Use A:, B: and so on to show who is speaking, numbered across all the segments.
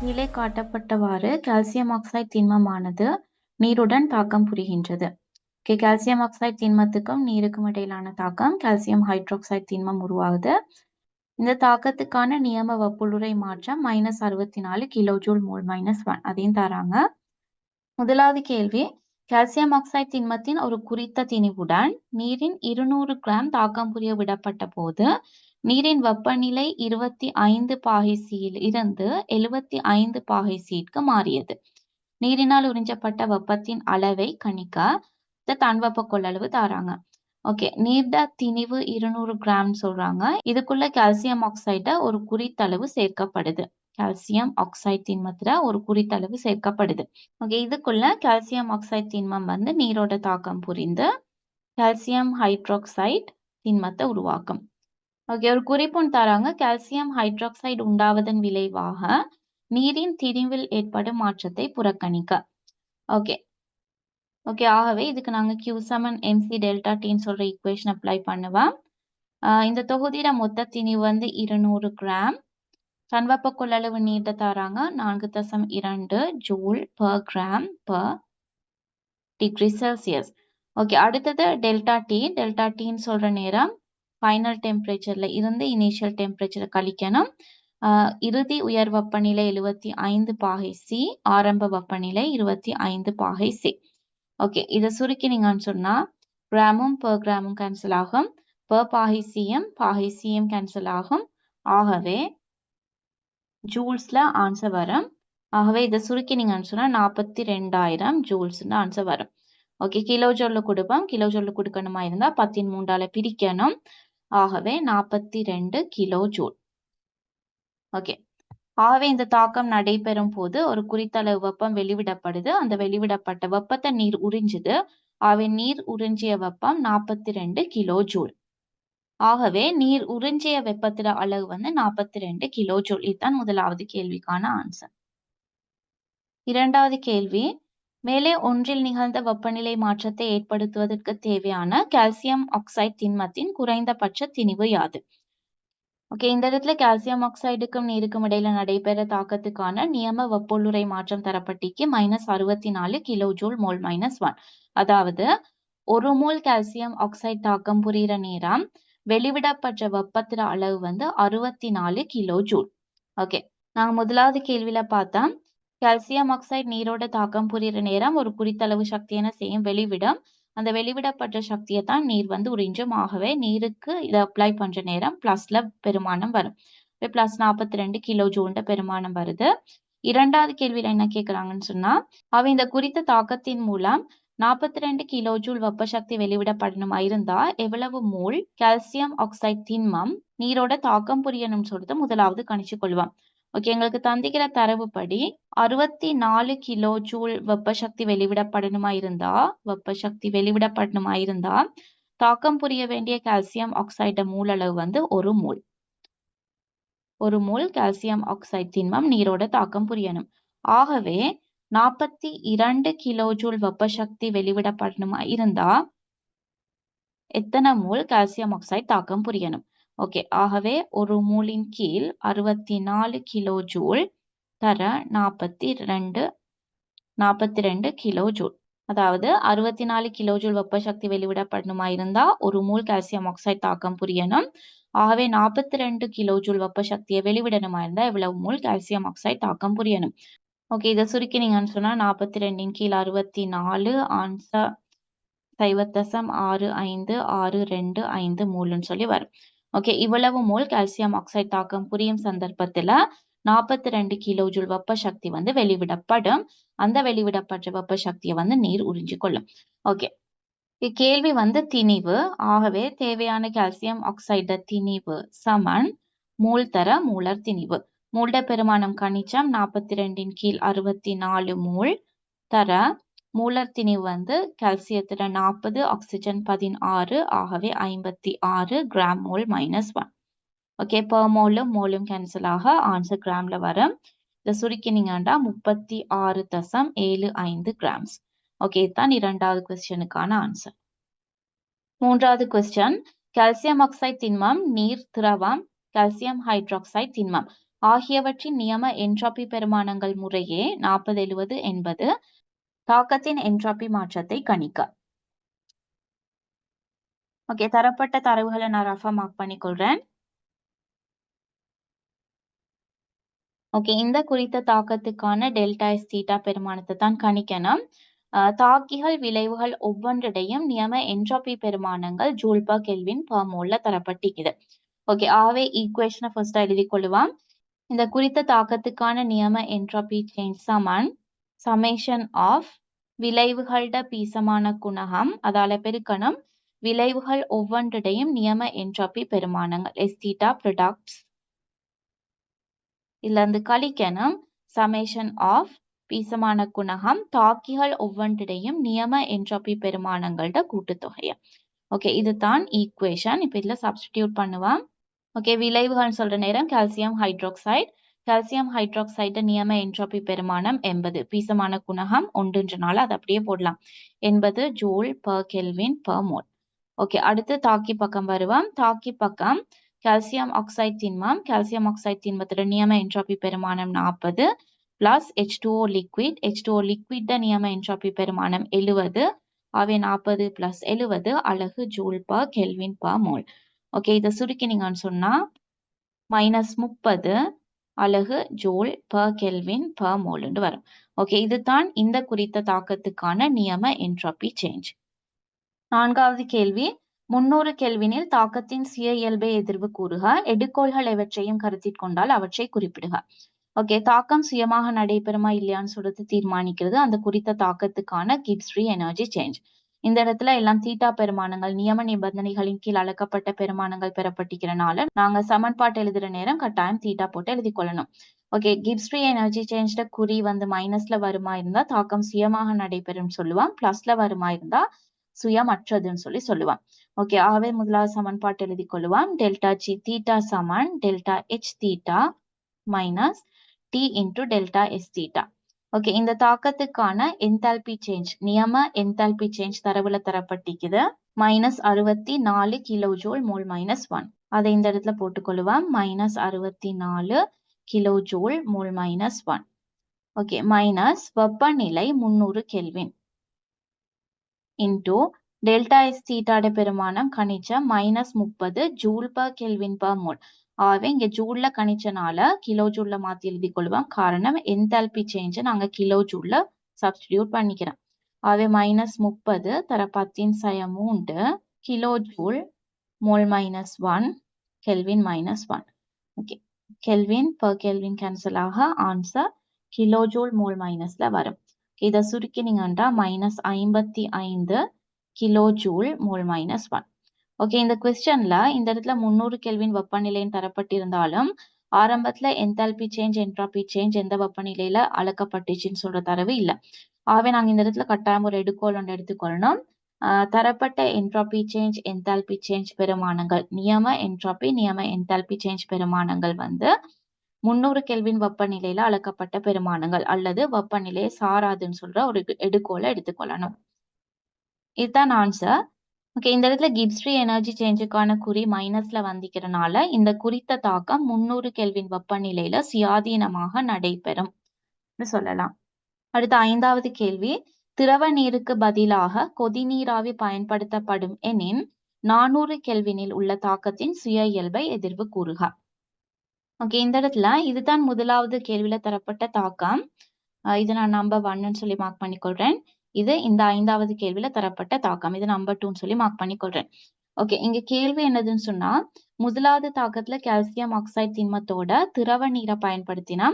A: கீழே காட்டப்பட்டவாறு calcium oxide திண்மமானது நீருடன் தாக்கம் புரிகின்றது. ஓகே கால்சியம் ஆக்சைடு திண்மத்துக்கும் நீருக்கும் இடையிலான தாக்கம் கால்சியம் ஹைட்ரோக்சைடு திண்மம் உருவாகுது. இந்த தாக்கத்துக்கான நியம வெப்புளுரை மாற்றம் மைனஸ் அறுபத்தி நாலு kilo joule mole minus one அதையும் தராங்க. முதலாவது கேள்வி கால்சியம் ஆக்சைடு திண்மத்தின் ஒரு குறித்த திணிவுடன் நீரின் இருநூறு கிராம் தாக்கம் புரிய விடப்பட்ட போது நீரின் வெப்பநிலை இருபத்தி ஐந்து பாகை சியில் இருந்து எழுபத்தி ஐந்து பாகை மாறியது. நீரினால் உறிஞ்சப்பட்ட வெப்பத்தின் அளவை கணிக்க இந்த தன்வெப்ப கொள்ளளவு தாராங்க. ஓகே நீர்ட திணிவு இருநூறு கிராம் சொல்றாங்க. இதுக்குள்ள கால்சியம் ஆக்சைட ஒரு குறித்தளவு சேர்க்கப்படுது. கால்சியம் ஆக்சைடு திண்மத்துல ஒரு குறித்தளவு சேர்க்கப்படுது. ஓகே இதுக்குள்ள கால்சியம் ஆக்சைடு திண்மம் வந்து நீரோட தாக்கம் புரிந்து கால்சியம் ஹைட்ராக்சைடு திண்மத்தை உருவாக்கும். ஓகே ஒரு குறிப்பும் தராங்க. கால்சியம் ஹைட்ராக்சைடு உண்டாவதன் விளைவாக நீரின் திரிவில் ஏற்படும் மாற்றத்தை புறக்கணிக்க. ஓகே ஓகே ஆகவே இதுக்கு நாங்க கியூ சமன் எம்சி டெல்டா டின்னு சொல்ற ஈக்குவேஷன் அப்ளை பண்ணுவோம் இந்த தொகுதியில மொத்த திணிவு வந்து இருநூறு கிராம் தன்வெப்ப கொள்ளளவு நீட்ட தராங்க. நான்கு தசம் இரண்டு joule per gram per degree Celsius okay அடுத்தது டெல்டா டி டெல்டா டின்னு சொல்ற நேரம் ஃபைனல் டெம்பரேச்சர்ல இருந்து இனிஷியல் டெம்பரேச்சரை கழிக்கணும். இறுதி உயர் வெப்பநிலை எழுபத்தி ஐந்து பாகை சி ஆரம்ப வெப்பநிலை இருபத்தி ஐந்து பாகை சி ஓகே இதை சுருக்கினீங்கன்னு சொன்னா கிராமும் பெர் கிராமும் கேன்சல் ஆகும். பெர் பாகை சிஎம் பாகை சிஎம் கேன்சல் ஆகும். ஆகவே ஜூல்ஸ்ல ஆன்சர் வரும். ஆகவே இதை சுருக்கினீங்கன்னு சொன்னா நாற்பத்தி ரெண்டாயிரம் ஜூல்ஸ்னு ஆன்சர் வரும். ஓகே கிலோ ஜோல்ல கொடுப்போம். கிலோ ஜோல்ல கொடுக்கணுமா இருந்தா பத்தின் மூன்றால பிரிக்கணும். ஆகவே நாற்பத்தி ரெண்டு கிலோ ஜூல். ஓகே ஆகவே இந்த தாக்கம் நடைபெறும் போது ஒரு குறித்தளவு வெப்பம் வெளிவிடப்படுது. அந்த வெளிவிடப்பட்ட வெப்பத்தை நீர் உறிஞ்சுது. ஆகவே நீர் உறிஞ்சிய வெப்பம் நாற்பத்தி ரெண்டு கிலோ ஜூல். ஆகவே நீர் உறிஞ்சிய வெப்பத்தில அளவு வந்து நாற்பத்தி ரெண்டு கிலோ ஜூல். இதுதான் முதலாவது கேள்விக்கான ஆன்சர் இரண்டாவது கேள்வி மேலே ஒன்றில் நிகழ்ந்த வெப்பநிலை மாற்றத்தை ஏற்படுத்துவதற்கு தேவையான கால்சியம் ஆக்சைடு திண்மத்தின் குறைந்தபட்ச திணிவு யாது? ஓகே இந்த இடத்துல கால்சியம் ஆக்சைடுக்கும் நீருக்கும் இடையில நடைபெற தாக்கத்துக்கான நியம வெப்பொள்ளுரை மாற்றம் தரப்பட்டிக்கு மைனஸ் அறுபத்தி நாலு kilo joule mole minus one அதாவது ஒரு மோல் கால்சியம் ஆக்சைடு தாக்கம் புரிகிற நேரம் வெளிவிடப்பட்ட வெப்பத்திர அளவு வந்து அறுபத்தி நாலு கிலோ ஜூல் ஓகே நாங்க முதலாவது கேள்வியில பார்த்தா கால்சியம் ஆக்சைடு நீரோட தாக்கம் புரியிற நேரம் ஒரு குறித்தளவு சக்தியான செய்யும்? வெளிவிடம். அந்த வெளிவிடப்பட்ட சக்தியை தான் நீர் வந்து உறிஞ்சும். ஆகவே நீருக்கு இதை அப்ளை பண்ற நேரம் பிளஸ்ல பெருமானம் வரும். பிளஸ் நாற்பத்தி ரெண்டு கிலோ ஜூண்ட பெருமானம் வருது. இரண்டாவது கேள்வியில என்ன கேக்குறாங்கன்னு சொன்னா அவ இந்த குறித்த தாக்கத்தின் மூலம் நாற்பத்தி ரெண்டு கிலோ ஜூல் வெப்ப சக்தி வெளிவிடப்படணுமா? இருந்தா எவ்வளவு மூல் கால்சியம் ஆக்சைடு திண்மம் நீரோட தாக்கம் புரியணும்னு சொல்லிட்டு முதலாவது கணிச்சு கொள்வான் ஓகே எங்களுக்கு தந்திக்கிற தரவுப்படி அறுபத்தி நாலு கிலோ ஜூல் வெப்ப சக்தி வெளிவிடப்படணுமா இருந்தா வெப்ப சக்தி வெளிவிடப்படணுமா இருந்தா தாக்கம் புரிய வேண்டிய கால்சியம் ஆக்சைட மூல் அளவு வந்து ஒரு மூல். ஒரு மூல் கால்சியம் ஆக்சைடு திண்மம் நீரோட தாக்கம் புரியணும். ஆகவே நாற்பத்தி இரண்டு கிலோ ஜூல் வெப்ப சக்தி வெளிவிடப்படணுமா இருந்தா எத்தனை மூல் கால்சியம் ஆக்சைடு தாக்கம் புரியணும்? ஓகே ஆகவே ஒரு மூலின் கீழ் அறுபத்தி நாலு கிலோ ஜூல் தர நாற்பத்தி ரெண்டு நாற்பத்தி ரெண்டு கிலோ ஜூல். அதாவது அறுபத்தி நாலு கிலோ ஜூல் வெப்ப சக்தி வெளிவிடப்படணுமா இருந்தா ஒரு மூல் கால்சியம் ஆக்சைடு தாக்கம் புரியணும். ஆகவே நாற்பத்தி ரெண்டு கிலோ ஜூல் வெப்ப சக்தியை வெளிவிடணுமா இருந்தா இவ்வளவு மூல் கால்சியம் ஆக்சைடு தாக்கம் புரியணும். ஓகே இதை சுருக்கினீங்கன்னு சொன்னா நாற்பத்தி ரெண்டின் கீழ் அறுபத்தி நாலு ஆன்சர் சைவத்தசம் ஆறு ஐந்து ஆறு ரெண்டு ஐந்து மூலுன்னு சொல்லி வரும். ஓகே இவ்வளவு மோல் கால்சியம் ஆக்சைடு தாக்கம் புரியும் சந்தர்ப்பத்துல நாற்பத்தி ரெண்டு கிலோ ஜூல் வெப்ப சக்தி வந்து வெளிவிடப்படும். அந்த வெளிவிடப்பட்ட வெப்ப சக்தியை வந்து நீர் உறிஞ்சு கொள்ளும். ஓகே இக்கேள்வி வந்து திணிவு. ஆகவே தேவையான கால்சியம் ஆக்சைடு திணிவு சமன் மூல் தர மூலர் திணிவு. மூல்ட பெருமானம் கணிச்சம் நாற்பத்தி ரெண்டின் கீழ் அறுபத்தி நாலு மூல் தர மூலர் திணிவு வந்து கால்சியத்துல நாற்பது ஆக்சிஜன் பதினாறு ஆகவே ஐம்பத்தி ஆறு gram mole minus one okay per மோலும் மோலும் கேன்சல் ஆக ஆன்சர் கிராம்ல வரும். இதை சுருக்கினீங்கண்டா முப்பத்தி ஆறு தசம் ஏழு ஐந்து கிராம்ஸ் ஓகே தான் இரண்டாவது கொஸ்டினுக்கான ஆன்சர் மூன்றாவது கொஸ்டின் கால்சியம் ஆக்சைடு திண்மம் நீர் திரவம் கால்சியம் ஹைட்ராக்சைடு திண்மம். ஆகியவற்றின் நியம என்ட்ராபி பெருமானங்கள் முறையே நாற்பது எழுவது என்பது தாக்கத்தின் என்ட்ராபி மாற்றத்தை கணிக்க. ஓகே தரப்பட்ட தரவுகளை நான் ரஃபா மார்க் பண்ணிக்கொள்றேன் ஓகே இந்த குறித்த தாக்கத்துக்கான டெல்டா எஸ் தீட்டா பெருமானத்தை தான் கணிக்கணும். தாக்கிகள் விளைவுகள் ஒவ்வொன்றிடையும் நியம என்ட்ராபி பெருமானங்கள் ஜூல் பர் கெல்வின் பர் மோல்ல தரப்பட்டிருக்குது. ஓகே ஆவே ஈக்குவேஷனை ஃபர்ஸ்ட் எழுதி கொள்ளுவான் இந்த குறித்த தாக்கத்துக்கான நியம என்ட்ராபி சேஞ்ச் சமன். சமேஷன் ஆஃப் விளைவுகள்ட பீசமான குணகம் அதால பெருக்கணும். விளைவுகள் ஒவ்வொன்றுடையும் நியம என்ட்ரோபி பெருமானங்கள் எஸ்தீட்டா ப்ரொடக்ட்ஸ் இதுல இருந்து கழிக்கணும். சமேஷன் ஆஃப் பீசமான குணகம் தாக்கிகள் ஒவ்வொன்றுடையும் நியம என்ட்ரோபி பெருமானங்கள்ட கூட்டுத்தொகையை. ஓகே இதுதான் ஈக்குவேஷன் இப்போ இதுல சப்ஸ்டிடியூட் பண்ணுவான் ஓகே விளைவுகள்னு சொல்ற நேரம் கால்சியம் ஹைட்ரோக்சைடு கால்சியம் ஹைட்ராக்சைடு நியம என்ட்ரோபி பெருமானம் எண்பது. பீசமான குணகம் ஒன்றுன்றனால அதை அப்படியே போடலாம். எண்பது joule per kelvin per mole okay அடுத்து தாக்கி பக்கம் வருவோம். தாக்கி பக்கம் கால்சியம் ஆக்சைடு திண்மம். கால்சியம் ஆக்சைடு திண்மத்தோட நியம என்ட்ரோபி பெருமானம் நாற்பது plus H two O liquid H two O liquid நியம என்ட்ரோபி பெருமானம் எழுவது. அவை நாற்பது பிளஸ் எழுவது அழகு joule per kelvin per mole okay இதை சுருக்கினீங்கன்னு சொன்னா மைனஸ் முப்பது அலகு ஜூல் ப கெல்வின் ப மோல்னு வரும். ஓகே இதுதான் இந்த குறித்த தாக்கத்துக்கான நியம என்ட்ரோபி சேஞ்ச். நான்காவது கேள்வி. முன்னூறு கெல்வினில் தாக்கத்தின் சுய இயல்பை எதிர்வு கூறுக. எடுக்கோள்கள் எவற்றையும் கருத்தில் கொண்டால் அவற்றை குறிப்பிடுக. ஓகே தாக்கம் சுயமாக நடைபெறுமா இல்லையான்னு சொல்றது தீர்மானிக்கிறது அந்த குறித்த தாக்கத்துக்கான கிப்ஸ் ஃப்ரீ எனர்ஜி சேஞ்ச். இந்த இடத்துல எல்லாம் தீட்டா பெருமானங்கள் நியம நிபந்தனைகளின் கீழ் அளக்கப்பட்ட பெருமானங்கள் பெறப்பட்டிருக்கிறனால நாங்க சமன்பாட்டு எழுதுற நேரம் கட்டாயம் தீட்டா போட்டு எழுதி கொள்ளணும். ஓகே கிப்ஸ்ட்ரி எனர்ஜி சேஞ்ச்ட குறி வந்து மைனஸ்ல வருமா இருந்தா தாக்கம் சுயமாக நடைபெறும் சொல்லுவான். பிளஸ்ல வருமா இருந்தா சுயமற்றதுன்னு சொல்லி சொல்லுவான். ஓகே ஆகவே முதலாவது சமன்பாட்டு எழுதி கொள்ளுவான் டெல்டா ஜி தீட்டா சமன் delta H theta minus T into delta S theta. Okay இந்த தாக்கத்துக்கான என்தால்பி சேஞ்ச் நியம என்தால்பி சேஞ்ச் தரவுல தரப்பட்டிருக்குது. மைனஸ் அறுபத்தி நாலு kilo joule mole minus one அதை இந்த இடத்துல போட்டுக்கொள்ளுவோம். மைனஸ் அறுபத்தி நாலு kilo joule mole minus one okay minus வெப்பநிலை முன்னூறு கெல்வின் இன்டூ டெல்டா எஸ் தீட்டாட பெருமானம் கணிச்ச மைனஸ் முப்பது joule per kelvin per mole ஆகவே இங்க ஜூல்ல கணிச்சனால கிலோ ஜூல்ல மாத்தி எழுதி கொள்வோம். காரணம் என்தால்பி சேஞ்ச் நாங்க கிலோ ஜூல்ல சப்ஸ்டிடியூட் பண்ணிக்கிறோம். ஆகவே மைனஸ் முப்பது தர பத்தின் சய மூன்று kilo joule mole minus one kelvin minus one okay kelvin per kelvin cancel ஆக ஆன்சர் கிலோ ஜூல் மோல் மைனஸ்ல வரும். இதை சுருக்கினீங்கன்னா மைனஸ் ஐம்பத்தி ஐந்து kilo joule mole minus one okay இந்த கொஸ்டின்ல இந்த இடத்துல முன்னூறு கெல்வின் வெப்பநிலைன்னு தரப்பட்டிருந்தாலும் ஆரம்பத்துல என்தால்பி சேஞ்ச் என்ட்ராபி சேஞ்ச் எந்த வெப்பநிலையில அளக்கப்பட்டுச்சுன்னு சொல்ற தரவு இல்லை. ஆகவே நாங்க இந்த இடத்துல கட்டாயம் ஒரு எடுக்கோல் ஒன்று எடுத்துக்கொள்ளணும். தரப்பட்ட என்ட்ராபி சேஞ்ச் என்தால்பி சேஞ்ச் பெருமானங்கள் நியம என்ட்ராபி நியம என்தால்பி சேஞ்ச் பெருமானங்கள் வந்து முன்னூறு கெல்வின் வெப்பநிலையில அளக்கப்பட்ட பெருமானங்கள் அல்லது வெப்பநிலையை சாராதுன்னு சொல்ற ஒரு எடுக்கோலை எடுத்துக்கொள்ளணும். இதுதான் ஆன்சர் ஓகே இந்த இடத்துல கிப்ஸ் எனர்ஜி சேஞ்சுக்கான குறி மைனஸ்ல வந்திக்கிறனால இந்த குறித்த தாக்கம் முன்னூறு கெல்வின் வெப்பநிலையில சுயாதீனமாக நடைபெறும் சொல்லலாம். அடுத்த ஐந்தாவது கேள்வி திரவ நீருக்கு பதிலாக கொதிநீராவி பயன்படுத்தப்படும் எனின் நானூறு கெல்வினில் உள்ள தாக்கத்தின் சுய இயல்பை எதிர்வு கூறுக. ஓகே இந்த இடத்துல இதுதான் முதலாவது கேள்வியில தரப்பட்ட தாக்கம். இதை நான் நம்பர் ஒன்னு சொல்லி மார்க் பண்ணிக்கொள்றேன். இது இந்த ஐந்தாவது கேள்வியில தரப்பட்ட தாக்கம். இது நம்பர் டூன்னு சொல்லி மார்க் பண்ணி கொள்றேன் ஓகே இங்க கேள்வி என்னதுன்னு சொன்னா முதலாவது தாக்கத்துல கால்சியம் ஆக்சைடு திண்மத்தோட திரவ நீரை பயன்படுத்தினா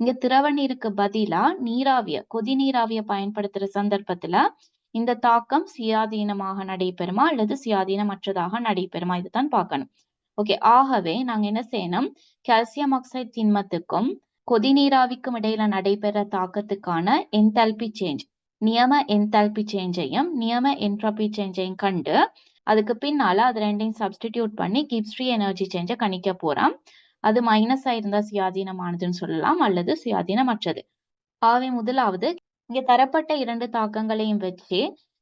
A: இங்க திரவ நீருக்கு பதிலா நீராவிய கொதி நீராவிய பயன்படுத்துற சந்தர்ப்பத்துல இந்த தாக்கம் சுயாதீனமாக நடைபெறுமா அல்லது சுயாதீனமற்றதாக நடைபெறுமா? இதுதான் பார்க்கணும். ஓகே ஆகவே நாங்க என்ன செய்யணும்? கால்சியம் ஆக்சைடு திண்மத்துக்கும் கொதி நீராவிக்கும் இடையில நடைபெற தாக்கத்துக்கான என்தல்பி சேஞ்ச் நியம என்தால்பி சேஞ்சையும் நியம என்ட்ரோபி சேஞ்சையும் கண்டு அதுக்கு பின்னால அது ரெண்டையும் சப்ஸ்டிடியூட் பண்ணி கிப்ஸ் ஃப்ரீ எனர்ஜி சேஞ்சை கணிக்க போறோம். அது மைனஸ் ஆயிருந்தா சுயாதீனமானதுன்னு சொல்லலாம் அல்லது சுயாதீனமற்றது. ஆகவே முதலாவது இங்க தரப்பட்ட இரண்டு தாக்கங்களையும் வச்சு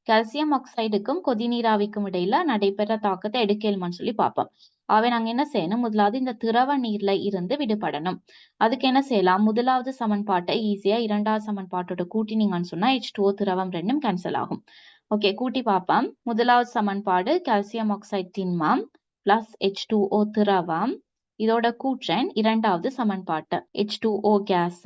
A: கால்சியம் ஆக்சைடுக்கும் கொதிநீராவிக்கும் இடையில நடைபெற தாக்கத்தை எடுக்கலுமான்னு சொல்லி பார்ப்போம். ஆகவே நாங்க என்ன செய்யணும்? முதலாவது இந்த திரவ நீர்ல இருந்து விடுபடணும். அதுக்கு என்ன செய்யலாம்? முதலாவது சமன்பாட்டை ஈஸியா இரண்டாவது சமன்பாட்டோட கூட்டினீங்கன்னு சொன்னா ஹெச் டூ திரவம் ரெண்டும் கேன்சல் ஆகும். ஓகே கூட்டி பார்ப்போம். முதலாவது சமன்பாடு கால்சியம் ஆக்சைடு திண்மம் பிளஸ் ஹெச் டூ ஓ திரவம். இதோட கூற்றன் இரண்டாவது சமன்பாட்டு. ஹெச் டூ ஓ கேஸ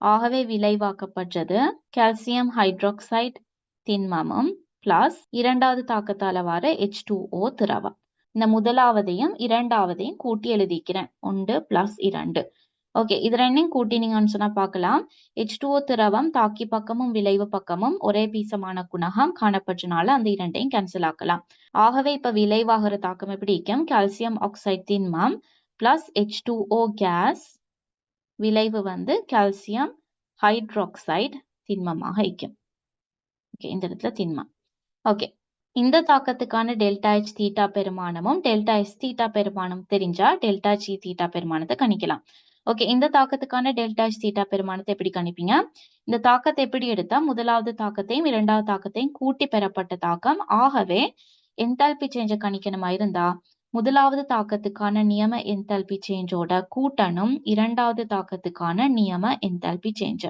A: ஆகவே விளைவாக்கப்பட்டது கால்சியம் ஹைட்ராக்சைடு திண்மமும் பிளஸ் இரண்டாவது தாக்கத்தால வர ஹெச் டூ ஓ திரவம். இந்த முதலாவதையும் இரண்டாவதையும் கூட்டி எழுதிக்கிறேன். ஒன்று பிளஸ் இரண்டு. ஓகே இது ரெண்டையும் கூட்டினீங்கன்னு சொன்னா பார்க்கலாம். ஹெச் டூ ஓ திரவம் தாக்கி பக்கமும் விளைவு பக்கமும் ஒரே பீசமான குணகம் காணப்பட்டனால அந்த இரண்டையும் கேன்சல் ஆக்கலாம். ஆகவே இப்ப விளைவாகிற தாக்கம் எப்படி இருக்கும்? Calcium oxide திண்மம் plus H two O gas விளைவு வந்து கால்சியம் ஹைட்ராக்சைடு திண்மமாக இருக்கும். ஓகே இந்த இடத்துல திண்மம். ஓகே இந்த தாக்கத்துக்கான டெல்டா ஹெச் தீட்டா பெருமானமும் டெல்டா எஸ் தீட்டா பெருமானம் தெரிஞ்சா டெல்டா ஜி தீட்டா பெருமானத்தை கணிக்கலாம். ஓகே இந்த தாக்கத்துக்கான டெல்டா ஹெச் தீட்டா பெருமானத்தை எப்படி கணிப்பீங்க? இந்த தாக்கத்தை எப்படி எடுத்தா முதலாவது தாக்கத்தையும் இரண்டாவது தாக்கத்தையும் கூட்டி பெறப்பட்ட தாக்கம் ஆகவே என்தால்பி சேஞ்சை கணிக்கணுமா இருந்தா முதலாவது தாக்கத்துக்கான நியம என்தால்பி சேஞ்சோட கூட்டணும் இரண்டாவது தாக்கத்துக்கான நியம என்தால்பி சேஞ்ச்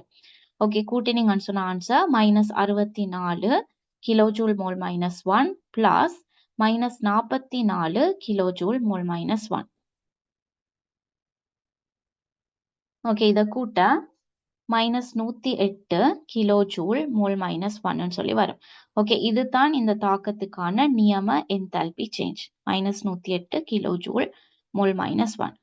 A: ஓகே கூட்டினீங்கன்னு சொன்ன ஆன்சர் மைனஸ் அறுபத்தி நாலு kilojoule mole minus one plus minus நாற்பத்தி நாலு kilojoule mole minus one okay இதை கூட்ட மைனஸ் நூத்தி எட்டு கிலோ ஜூல் மோல் மைனஸ் ஒன்னு சொல்லி வரும். ஓகே இதுதான் இந்த தாக்கத்துக்கான நியம என்தால்பி சேஞ்ச் மைனஸ் நூத்தி எட்டு kilo joule mole minus one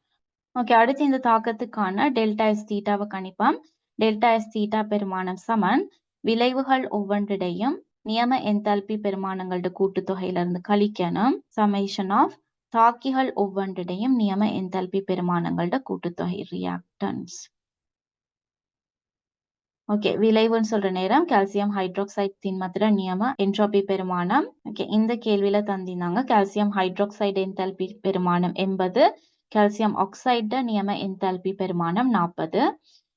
A: okay அடுத்து இந்த தாக்கத்துக்கான டெல்டா எஸ் தீட்டாவை கணிப்போம். டெல்டா எஸ் தீட்டா பெருமானம் சமன். விளைவுகள் ஒவ்வொன்றிடையும் நியம என்தால்பி பெருமானங்கள்ட கூட்டுத்தொகையில இருந்து கழிக்கணும். சமேஷன் ஆஃப் தாக்கிகள் ஒவ்வொன்றிடையும் நியம என்தால்பி பெருமானங்கள்ட கூட்டுத்தொகை ரியாக்டன்ஸ் ஓகே விளைவுன்னு சொல்ற நேரம் கால்சியம் ஹைட்ராக்சைடு திண்மத்திர நியம என்ட்ரோபி பெருமானம். ஓகே இந்த கேள்வியில தந்திருந்தாங்க. கால்சியம் ஹைட்ராக்சைடு என்தால்பி பெருமானம் எண்பது கால்சியம் ஆக்சைடு நியம என்தால்பி பெருமானம் நாற்பது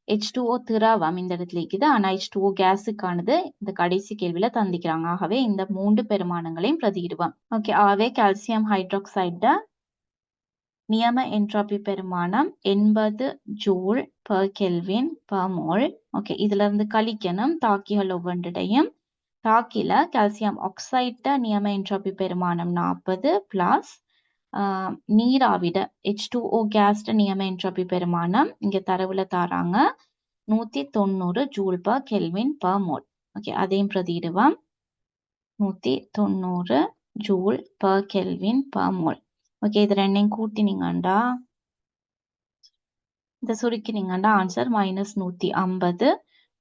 A: ஹெச் டூ ஓ திரவம் இந்த இடத்துல இருக்குது. ஆனா ஹெச் டூ ஓ கேஸுக்கானது இந்த கடைசி கேள்வியில தந்திக்கிறாங்க. ஆகவே இந்த மூன்று பெருமானங்களையும் பிரதியிடுவோம். ஓகே ஆகவே கால்சியம் ஹைட்ராக்சைட நியம என்ட்ராபி பெருமானம் எண்பது joule per kelvin per mole okay இதுல இருந்து கழிக்கணும். தாக்கிகள் ஒவ்வொன்றையும் தாக்கில கால்சியம் ஆக்சைட நியம என்ட்ராபி பெருமானம் நாற்பது பிளஸ் நீராவிட ஹெச் டூ ஓ கேஸ்ட் நியம என்ட்ரோபி பெருமானம் இங்க தரவுல தாராங்க. நூத்தி தொண்ணூறு joule per kelvin per mole okay அதையும் பிரதியிடுவோம். நூத்தி தொண்ணூறு joule per kelvin per mole okay இது ரெண்டையும் கூட்டினீங்கண்டா? இதை சுருக்கினீங்கண்டா? ஆன்சர் மைனஸ் நூத்தி ஐம்பது.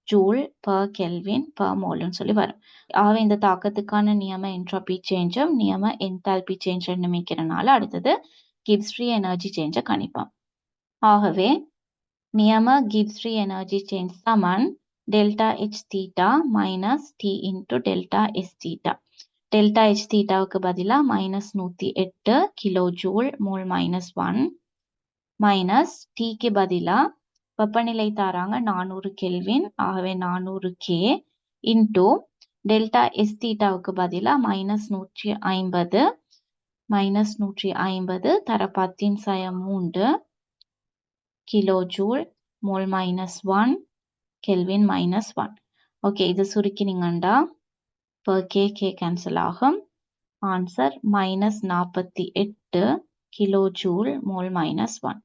A: ஜூல் பர் கெல்வின் பர் மோல்னு சொல்லி வரும். ஆக இந்த தாக்கத்துக்கான நியம என்ட்ரோபி சேஞ்சும் நியம என்தால்பி சேஞ்ச் நியமிக்கிறனால அடுத்தது கிப்ஸ் ஃப்ரீ எனர்ஜி சேஞ்சை கணிப்போம். ஆகவே நியம கிப்ஸ் ஃப்ரீ எனர்ஜி சேஞ்ச் சமன் delta H theta minus T into delta S theta delta H தீட்டாவுக்கு பதிலாக மைனஸ் நூற்றி எட்டு kilo joule mole minus one minus டிக்கு பதிலாக வெப்பநிலை தாராங்க நானூறு கெல்வின் ஆகவே நானூறு கே இன்டூ டெல்டா எஸ் தீட்டாவுக்கு பதிலாக மைனஸ் நூற்றி ஐம்பது மைனஸ் நூற்றி ஐம்பது தர பத்தின் சய மூன்று kilo joule mole minus one kelvin minus one okay இது சுருக்கினீங்கண்டா? பர் கே கே கேன்சல் ஆகும். ஆன்சர் மைனஸ் நாற்பத்தி எட்டு kilo joule mole minus one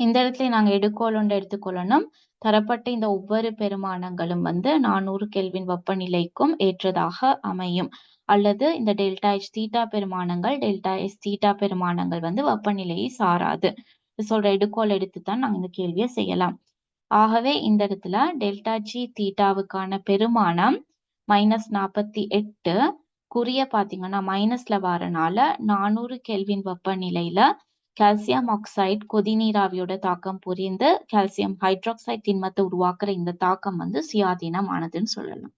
A: இந்த இடத்துல நாங்க எடுக்கோலோண்டு எடுத்துக்கொள்ளணும். தரப்பட்ட இந்த ஒவ்வொரு பெருமானங்களும் வந்து நானூறு கெல்வின் வெப்பநிலைக்கும் ஏற்றதாக அமையும். அல்லது இந்த டெல்டா எச் தீட்டா பெருமானங்கள் டெல்டா எஸ் தீட்டா பெருமானங்கள் வந்து வெப்பநிலையை சாராது. சொல்ற எடுக்கோல் எடுத்து தான் நாங்க இந்த கேள்வியை செய்யலாம். ஆகவே இந்த இடத்துல டெல்டா ஜி தீட்டாவுக்கான பெருமானம் மைனஸ் நாற்பத்தி எட்டு குறிய பாத்தீங்கன்னா மைனஸ்ல வரனால நானூறு கெல்வின் வெப்பநிலையில கால்சியம் ஆக்சைடு கொதிநீராவியோட தாக்கம் புரிந்து கால்சியம் ஹைட்ராக்சைடு திண்மத்தை உருவாக்குற இந்த தாக்கம் வந்து சுயாதீனம் ஆனதுன்னு சொல்லலாம்.